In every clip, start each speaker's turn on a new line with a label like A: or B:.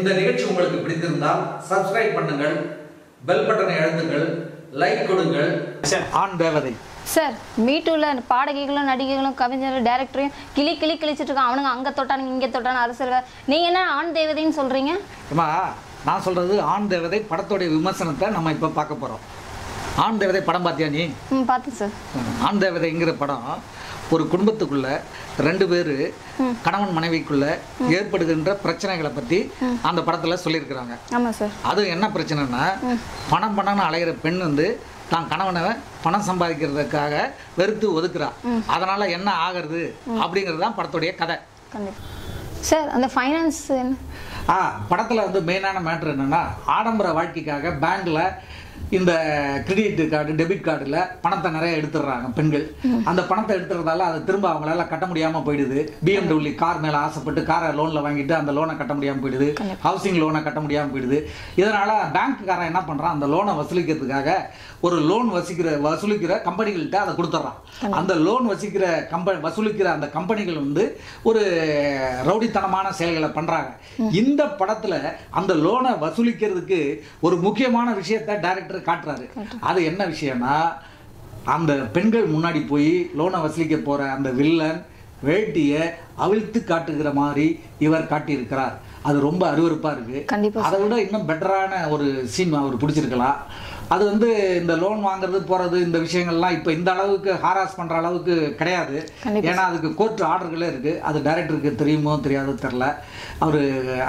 A: இந்த நிகழ்ச்சி உங்களுக்கு பிடித்திருந்தால் சப்ஸ்கிரைப் பண்ணுங்கள் பெல் பட்டனை அழுத்துங்கள் லைக் கொடுங்கள். ஆண் தேவதை.
B: சார் மீட்டூரில் பாடகிகளும் நடிகைகளும் கவிஞரும் டேரக்டரையும் கிளி கிளி கிழிச்சிட்டு இருக்கான் அவனுங்க அங்கே தொட்டானுங்க இங்கே தொட்டானு அரசியல் நீங்கள் என்ன ஆண் தேவதைன்னு சொல்கிறீங்க
A: அம்மா நான் சொல்றது ஆண் தேவதை படத்தோடைய விமர்சனத்தை நம்ம இப்போ பார்க்க போறோம். ஆண் தேவதை படம் பார்த்தியா நீ?
B: ம் பார்த்தேன் சார்.
A: ஆண் தேவதைங்கிற படம் ஒரு குடும்பத்துக்குள்ள ரெண்டு பேர் கணவன் மனைவிக்குள்ள ஏற்படுகின்ற பிரச்சனைகளை பத்தி அந்த படத்துல சொல்லியிருக்கிறாங்க. அது என்ன பிரச்சனைனா பணம் பணம்னு அலையிற பெண் வந்து தான் கணவனை பணம் சம்பாதிக்கிறதுக்காக வெறுத்து ஒதுக்குறா. அதனால என்ன ஆகிறது அப்படிங்கிறது தான் படத்துடைய கதை.
B: சார் அந்த ஃபைனான்ஸ்
A: ஆ படத்தில் வந்து மெயினான மேட்ரு என்னன்னா ஆடம்பர வாழ்க்கைக்காக பேங்க்ல இந்த கிரெடிட் கார்டு டெபிட் கார்டில் பணத்தை நிறைய எடுத்துடுறாங்க பெண்கள். அந்த பணத்தை எடுத்துறதால அதை திரும்ப அவங்களால கட்ட முடியாமல் போயிடுது. பிஎம்டபிள்யூ கார் மேலே ஆசைப்பட்டு காரை லோனில் வாங்கிட்டு அந்த லோனை கட்ட முடியாமல் போயிடுது. ஹவுசிங் லோனை கட்ட முடியாமல் போயிடுது. இதனால பேங்க்குக்காரன் என்ன பண்ணுறான் அந்த லோனை வசூலிக்கிறதுக்காக ஒரு லோன் வசிக்கிற வசூலிக்கிற கம்பெனிகள்கிட்ட அதை கொடுத்துட்றான். அந்த லோன் வசிக்கிற கம்பெனி வசூலிக்கிற அந்த கம்பெனிகள் வந்து ஒரு ரவுடித்தனமான செயல்களை பண்றாங்க. இந்த படத்துல அந்த லோனை வசூலிக்கிறதுக்கு ஒரு முக்கியமான விஷயத்தை டைரக்டர் காட்டுறாரு. அது என்ன விஷயம்னா அந்த பெண்கள் முன்னாடி போய் லோனை வசூலிக்க போற அந்த வில்லன் வேட்டியை அவிழ்த்து காட்டுகிற மாதிரி இவர் காட்டியிருக்கிறார். அது ரொம்ப அருவருப்பா இருக்கு. அதை விட இன்னும் பெட்டரான ஒரு சீன் அவர் பிடிச்சிருக்கலாம். அது வந்து இந்த லோன் வாங்குறது போறது இந்த விஷயங்கள்லாம் இப்போ இந்த அளவுக்கு ஹாராஸ் பண்ற அளவுக்கு கிடையாது. ஏன்னா அதுக்கு கோர்ட் ஆர்டர்களே இருக்கு. அது டைரக்டருக்கு தெரியுமோ தெரியாதோ தெரில அவர்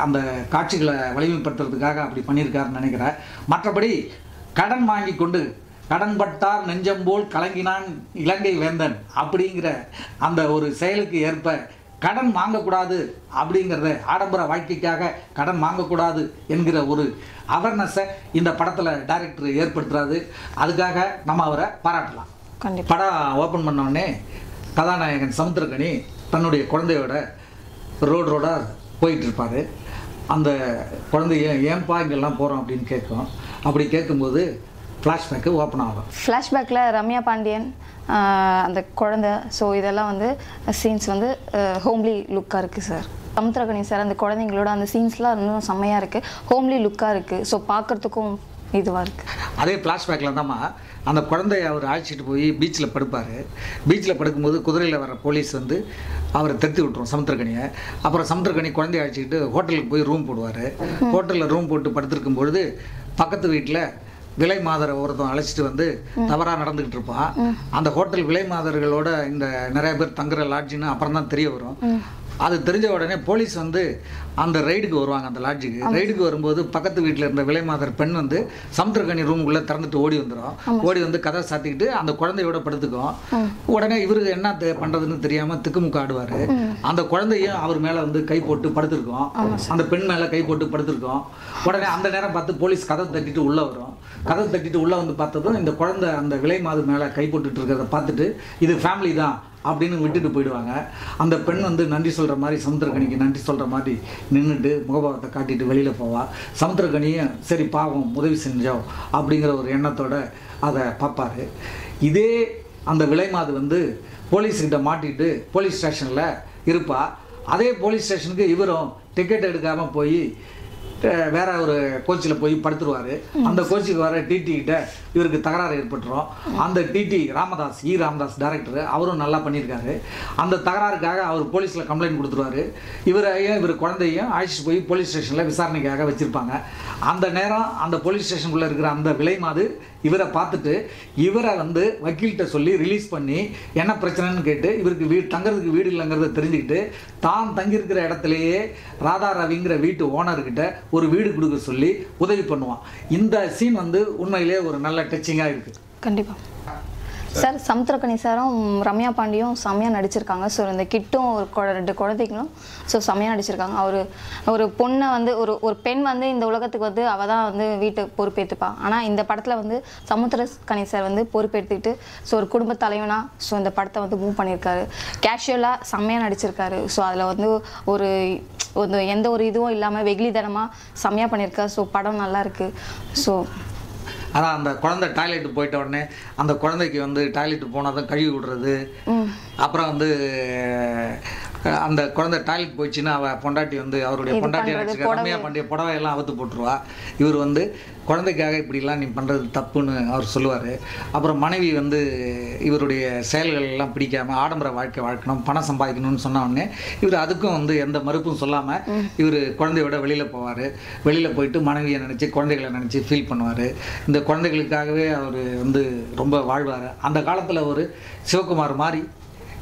A: அந்த காட்சிகளை வலிமைப்படுத்துறதுக்காக அப்படி பண்ணியிருக்காருன்னு நினைக்கிறேன். மற்றபடி கடன் வாங்கி கொண்டு கடன் பட்டார் நெஞ்சம் போல் கலங்கினான் இலங்கை வேந்தன் அப்படிங்கிற அந்த ஒரு செயலுக்கு ஏற்ப கடன் வாங்கக்கூடாது அப்படிங்கிறத ஆடம்பர வாழ்க்கைக்காக கடன் வாங்கக்கூடாது என்கிற ஒரு அவேர்னஸை இந்த படத்தில் டைரக்டர் ஏற்படுத்துறாரு. அதுக்காக நம்ம அவரை பாராட்டலாம். படம் ஓப்பன் பண்ண உடனே கதாநாயகன் சமுத்திரகனி தன்னுடைய குழந்தையோட ரோடு ரோடாக போயிட்டு இருப்பாரு. அந்த குழந்தைய ஏன்பா இங்கெல்லாம் போகிறோம் அப்படின்னு கேட்கும். அப்படி கேட்கும்போது ஃப்ளாஷ்பேக்கு ஓப்பன் ஆகும்.
B: ஃப்ளாஷ்பேக்கில் ரம்யா பாண்டியன் அந்த குழந்தை ஸோ இதெல்லாம் வந்து சீன்ஸ் வந்து ஹோம்லி லுக்காக இருக்குது சார் சமுத்திரகணி சார் அந்த குழந்தைங்களோட அந்த சீன்ஸ்லாம் இன்னும் செம்மையாக இருக்குது ஹோம்லி லுக்காக இருக்குது ஸோ பார்க்குறதுக்கும் இதுவாக இருக்குது
A: அதே ஃப்ளாஷ்பேக்கில் தாம்மா அந்த குழந்தைய அவர் அழைச்சிட்டு போய் பீச்சில் படுப்பார். பீச்சில் படுக்கும்போது குதிரையில் வர போலீஸ் வந்து அவரை தடுத்து விட்டுரும் சமுத்திரக்கனியை. அப்புறம் சமுத்திரக்கனி குழந்தைய அழைச்சிக்கிட்டு ஹோட்டலுக்கு போய் ரூம் போடுவார். ஹோட்டலில் ரூம் போட்டு படுத்திருக்கும் பொழுது பக்கத்து வீட்டில் விலை மாதரை ஒருத்தன் அழைச்சிட்டு வந்து தவறாக நடந்துக்கிட்டு இருப்பான். அந்த ஹோட்டல் விலை மாதர்களோட இந்த நிறைய பேர் தங்குற லாட்ஜின்னு அப்புறம் தான் தெரிய வரும். அது தெரிஞ்ச உடனே போலீஸ் வந்து அந்த ரைடுக்கு வருவாங்க அந்த லாட்ஜுக்கு. ரைடுக்கு வரும்போது பக்கத்து வீட்டில் இருந்த விலை மாதர் பெண் வந்து சமுத்திரக்கனி ரூமுக்குள்ளே திறந்துட்டு ஓடி வந்துடும் ஓடி வந்து கதை சாத்திக்கிட்டு அந்த குழந்தையோட படுத்துக்கும். உடனே இவருக்கு என்ன தெ- பண்றதுன்னு தெரியாம திக்குமுக்கு ஆடுவாரு. அந்த குழந்தையும் அவர் மேல வந்து கை போட்டு படுத்திருக்கோம். அந்த பெண் மேல கை போட்டு படுத்திருக்கோம். உடனே அந்த நேரம் பார்த்து போலீஸ் கதை தட்டிட்டு உள்ள வரும். கதை தட்டிட்டு உள்ள வந்து பார்த்ததும் இந்த குழந்தை அந்த விலை மாது மேல கை போட்டுட்டு இருக்கிறத பார்த்துட்டு இது ஃபேமிலி தான். அப்படின்னு விட்டுட்டு போயிடுவாங்க. அந்த பெண் வந்து நன்றி சொல்கிற மாதிரி சமுத்திரக்கணிக்கு நன்றி சொல்கிற மாதிரி நின்றுட்டு முகபாவத்தை காட்டிட்டு வெளியில் போவாள் சமுத்திரக்கனியும் சரி பாவம் உதவி செஞ்சோம் அப்படிங்கிற ஒரு எண்ணத்தோட அதை பார்ப்பாரு. இதே அந்த விலைமாது வந்து போலீஸ்கிட்ட மாட்டிட்டு போலீஸ் ஸ்டேஷனில் இருப்பா. அதே போலீஸ் ஸ்டேஷனுக்கு இவரும் டிக்கெட் எடுக்காமல் போய் வேற ஒரு கோச்சில் போய் படுத்துருவாரு. அந்த கோச்சுக்கு வர டிடி கிட்ட இவருக்கு தகராறு ஏற்பட்டுரும். அந்த DD Ramadas E Ramadas director அவரும் நல்லா பண்ணியிருக்காரு. அந்த தகராறுக்காக அவர் போலீஸில் கம்ப்ளைண்ட் கொடுத்துருவாரு. இவரையும் இவர் குழந்தையும் அழைச்சிட்டு போய் போலீஸ் ஸ்டேஷனில் விசாரணைக்காக வச்சுருப்பாங்க. அந்த நேரம் அந்த போலீஸ் ஸ்டேஷனுக்குள்ளே இருக்கிற அந்த விலை மாது இவரை பார்த்துட்டு இவரை வந்து வக்கீல்கிட்ட சொல்லி ரிலீஸ் பண்ணி என்ன பிரச்சனைன்னு கேட்டு இவருக்கு வீடு தங்குறதுக்கு வீடு இல்லைங்கிறத தெரிஞ்சுக்கிட்டு தான் தங்கியிருக்கிற இடத்துலையே ராதா ரவிங்கிற வீட்டு ஓனர்கிட்ட ஒரு வீடு கொடுக்க சொல்லி உதவி பண்ணுவான். இந்த சீன் வந்து உண்மையிலேயே ஒரு நல்ல டச்சிங்காக இருக்குது
B: கண்டிப்பாக சார் சமுத்திரக்கணி சாரும் ரம்யா பாண்டியும் செம்மையாக நடிச்சிருக்காங்க. ஸோ இந்த கிட்டும் ஒரு குழ- ரெண்டு குழந்தைகளும் ஸோ செம்மையாக நடிச்சிருக்காங்க. அவர் ஒரு பொண்ணை வந்து ஒரு ஒரு பெண் வந்து இந்த உலகத்துக்கு வந்து அவள் தான் வந்து வீட்டை பொறுப்பேற்றுப்பா ஆனால் இந்த படத்தில் வந்து சமுத்திரக்கணி சார் வந்து பொறுப்பேற்றுக்கிட்டு ஸோ ஒரு குடும்ப தலைவனாக ஸோ இந்த படத்தை வந்து மூவ் பண்ணியிருக்காரு. கேஷுவலாக செம்மையாக நடிச்சிருக்காரு. ஸோ அதில் வந்து ஒரு ஒரு எந்த ஒரு இதுவும் இல்லாமல் வெகுளித்தனமாக செம்மையாக பண்ணியிருக்காரு ஸோ படம் நல்லா இருக்கு ஸோ
A: அதான் அந்த குழந்தை டாய்லெட் போயிட்ட உடனே அந்த குழந்தைக்கு வந்து டாய்லெட் போனதும் கழுவி விடுறது. அப்புறம் வந்து அந்த குழந்தை டாய்லெட் போயிடுச்சுன்னா அவ பொண்டாட்டி வந்து அவருடைய பொண்டாட்டி ரம்யா பாண்டிய புடவையெல்லாம் அவுத்து போட்டுருவா. இவர் வந்து குழந்தைக்காக இப்படிலாம் நீ பண்ணுறது தப்புன்னு அவர் சொல்லுவார். அப்புறம் மனைவி வந்து இவருடைய செயல்கள் எல்லாம் பிடிக்காம ஆடம்பர வாழ்க்கை வாழ்க்கணும் பணம் சம்பாதிக்கணும்னு சொன்ன உடனே இவர் அதுக்கும் வந்து எந்த மறுப்பும் சொல்லாமல் இவர் குழந்தையோட வெளியில் போவார். வெளியில் போயிட்டு மனைவியை நினச்சி குழந்தைகளை நினச்சி ஃபீல் பண்ணுவார். இந்த குழந்தைகளுக்காகவே அவர் வந்து ரொம்ப வாழ்வார். அந்த காலத்தில் ஒரு சிவகுமார் மாதிரி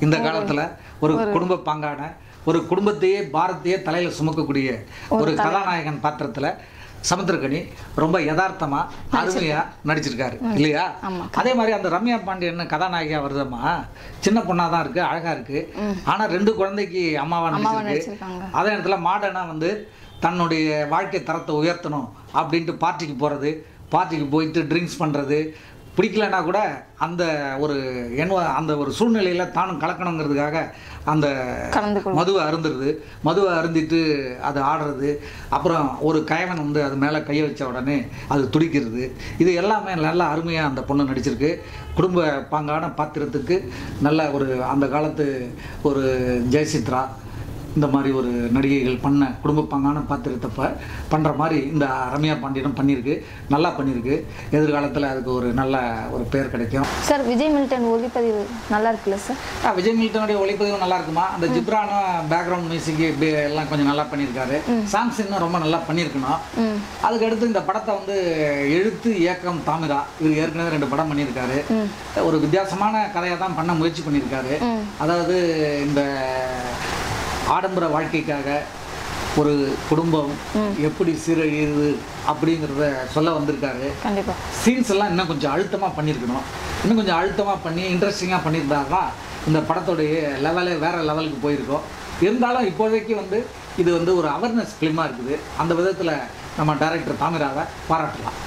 A: இந்த காலத்தில் ஒரு குடும்ப பாங்கான ஒரு குடும்பத்தையே பாரத்தையே தலையில் சுமக்கக்கூடிய ஒரு கதாநாயகன் பாத்திரத்தில் சமுத்திரக்கனி ரொம்ப யதார்த்தமா அருமையா நடிச்சிருக்காரு. இல்லையா. அதே மாதிரி அந்த ரம்யா பாண்டியன் கதாநாயகியா வருதம்மா? சின்ன பொண்ணா தான் இருக்கு அழகா இருக்கு. ஆனா ரெண்டு குழந்தைக்கு அம்மாவா நடிச்சிருக்கு. அதே நேரத்தில் மாடர்னா வந்து தன்னுடைய வாழ்க்கை தரத்தை உயர்த்தணும் அப்படின்ட்டு பார்ட்டிக்கு போகிறது பார்ட்டிக்கு போயிட்டு ட்ரிங்க்ஸ் பண்ணுறது பிடிக்கலனா கூட அந்த ஒரு என்ன அந்த ஒரு சூழ்நிலையில் தானும் கலக்கணுங்கிறதுக்காக அந்த மதுவை அருந்துருது மதுவை அருந்திட்டு அது ஆடுறது அப்புறம் ஒரு கயவன் வந்து அது மேலே கையை வச்ச உடனே அது துடிக்கிறது. இது எல்லாமே நல்லா அருமையாக அந்த பொண்ணு நடிச்சிருக்கு. குடும்ப பாங்கான பாத்திரத்துக்கு நல்ல ஒரு அந்த காலத்து ஒரு ஜெயசித்ரா இந்த மாதிரி ஒரு நடிகைகள் பண்ண குடும்ப பாங்கான பாத்திரத்தை பண்ணுற மாதிரி இந்த ரம்யா பாண்டியனும் பண்ணியிருக்கு. நல்லா பண்ணியிருக்கு. எதிர்காலத்தில் அதுக்கு ஒரு நல்ல ஒரு பேர் கிடைக்கும்.
B: சார் விஜய் மில்டன் ஒளிப்பதிவு நல்லா இருக்குல்ல சார்?
A: ஆ, விஜய் மில்டனுடைய ஒளிப்பதிவு நல்லா இருக்குமா? அந்த ஜிப்ரானும் பேக்ரவுண்ட் மியூசிக் இப்படி எல்லாம் கொஞ்சம் நல்லா பண்ணியிருக்காரு. சாங்ஸ் இன்னும் ரொம்ப நல்லா பண்ணியிருக்கணும்.
B: ம்.
A: அதுக்கு அடுத்து இந்த படத்தை வந்து எழுத்து இயக்கம் தாமிரா. இவர் ஏற்கனவே ரெண்டு படம் பண்ணியிருக்காரு. ஒரு வித்தியாசமான கதையை தான் பண்ண முயற்சி பண்ணியிருக்காரு. அதாவது இந்த ஆடம்பர வாழ்க்கைக்காக ஒரு குடும்பம் எப்படி சீரழியுது அப்படிங்கிறத சொல்ல வந்திருக்காரு. சீன்ஸ் எல்லாம் இன்னும் கொஞ்சம் அழுத்தமாக பண்ணியிருக்கணும். இன்னும் கொஞ்சம் அழுத்தமாக பண்ணி இன்ட்ரெஸ்டிங்காக பண்ணியிருந்தாருன்னா இந்த படத்தோடைய லெவலே வேறு லெவலுக்கு போயிருக்கோம். இருந்தாலும் இப்போதைக்கு வந்து இது வந்து ஒரு அவேர்னஸ் ஃபிலிமாக இருக்குது. அந்த விதத்தில் நம்ம டைரக்டர் தாமிராவை பாராட்டலாம்.